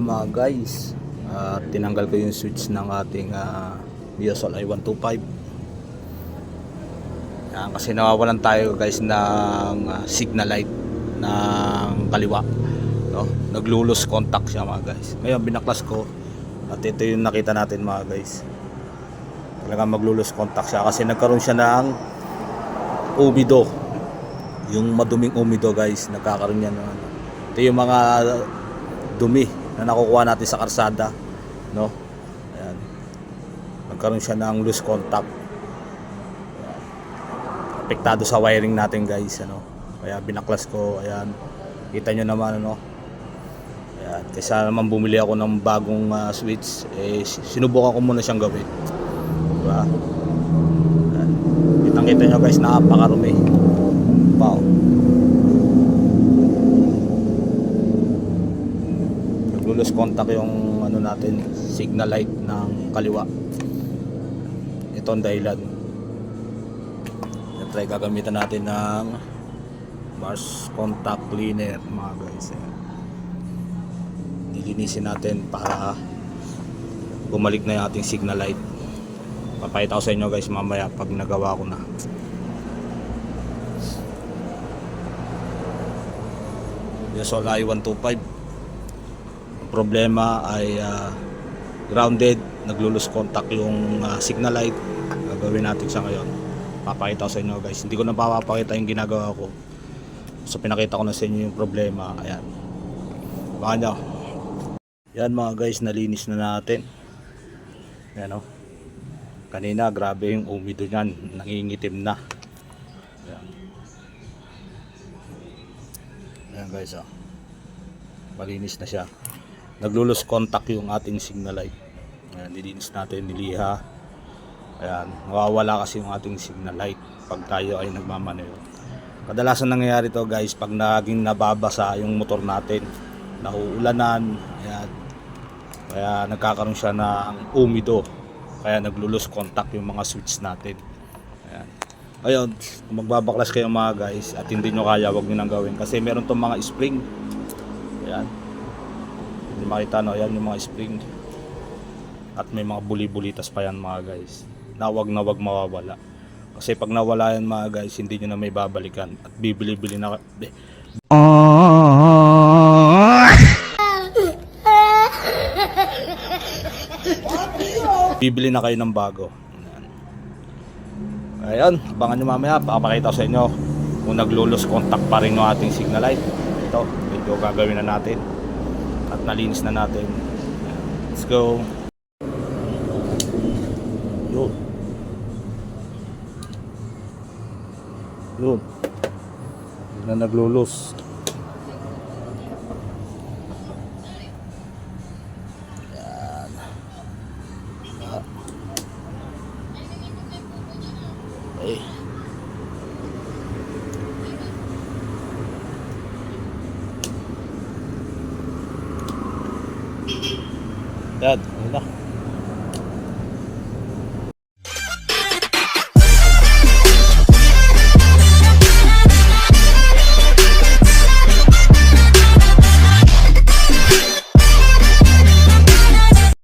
Mga guys, at tinanggal ko yung switch ng ating uh, Biosol i125. Ayan, kasi nawawalan tayo guys ng ah, signal light ng kaliwa. No? Naglulus contact siya mga guys. Ngayon binaklas ko at ito yung nakita natin mga guys. Talagang maglulus contact siya kasi nagkaroon siya ng umido. Yung maduming umido guys, nagkakaroon yan ng ano. Ito yung mga dumi na nakukuha natin sa karsada, no? Ayan. Nagkaroon siya ng loose contact. Ayan. Apektado sa wiring natin, guys, ano? Kaya binaklas ko, ayan. Kita nyo naman, ano? Ayan. Kaysa naman bumili ako ng bagong ah, switch, eh, sinubukan ko muna siyang gawin. Diba? Ayan. Kitang-kita nyo, guys, napakarumi. Naglulos contact yung ano natin, signal light ng kaliwa. Ito ang dahilan. Try gagamitan natin ng Mars contact cleaner mga guys. Ayan. Lilinisin natin para bumalik na yung ating signal light. Papakita ko sa inyo guys mamaya pag nagawa ko na. Yasol I-125 problema ay ah, grounded, naglulus contact yung ah, signal light. Gagawin natin sa ngayon. Papakita ko sa inyo guys. Hindi ko na papapakita yung ginagawa ko. So pinakita ko na sa inyo yung problema. Ayan. Baka nyo. Yan mga guys, nalinis na natin. Ayan o. Kanina, grabe yung umido niyan. Nangingitim na. Ayan. Ayan guys o. Malinis na siya naglulus contact yung ating signal light. Ayan, nilinis natin, niliha. Ayan, nawawala kasi yung ating signal light pag tayo ay nagmamaneho. Kadalasan nangyayari to guys pag naging nababasa yung motor natin, nauulanan, ayan, kaya nagkakaroon siya ng umido. Kaya naglulus contact yung mga switch natin. Ayan. Ayun, kung magbabaklas kayo mga guys at hindi nyo kaya, wag nyo nang gawin. Kasi meron tong mga spring. Ayan. Hindi makita no, yan yung mga spring. At may mga buli-bulitas pa yan mga guys. Na wag na wag mawawala. Kasi pag nawala yan mga guys, hindi nyo na may babalikan. At bibili-bili na... Bibili na kayo ng bago. Ayan. Abangan nyo mamaya. Pakapakita ko sa inyo kung naglulus contact pa rin yung ating signal light. Ito, medyo gagawin na natin. At nalinis na natin. Let's go. Yun. Yun. Na naglulus. Yan, yun na.